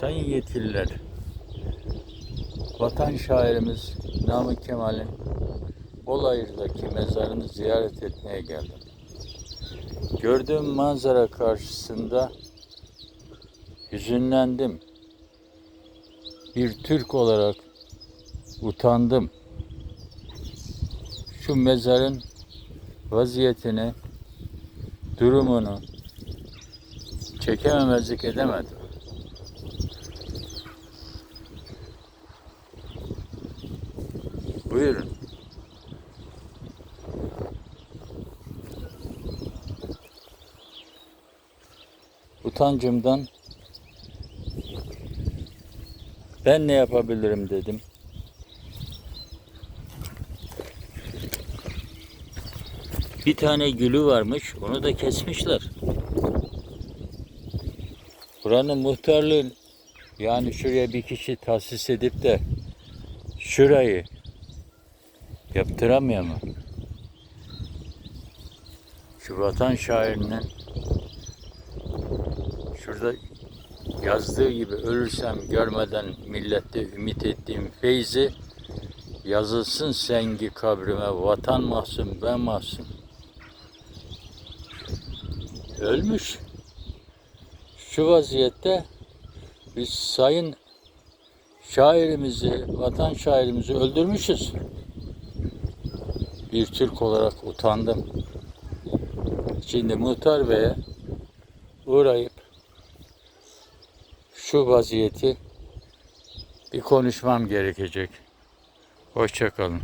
Sayın yetkililer, vatan şairimiz Namık Kemal'in Bolayır'daki mezarını ziyaret etmeye geldim. Gördüğüm manzara karşısında hüzünlendim. Bir Türk olarak utandım. Şu mezarın vaziyetini, durumunu çekememezlik edemedim. Buyurun. Utancımdan ben ne yapabilirim dedim. Bir tane gülü varmış, onu da kesmişler. Buranın muhtarlığı yani şuraya bir kişi tahsis edip de şurayı yaptıramıyor mu? Şu vatan şairinin şurada yazdığı gibi ölürsem görmeden millette ümit ettiğim feyzi yazılsın sengi kabrime vatan mahzun ben mahzun. Ölmüş. Şu vaziyette biz sayın şairimizi, vatan şairimizi öldürmüşüz. Bir Türk olarak utandım. Şimdi muhtar beye uğrayıp şu vaziyeti bir konuşmam gerekecek. Hoşçakalın.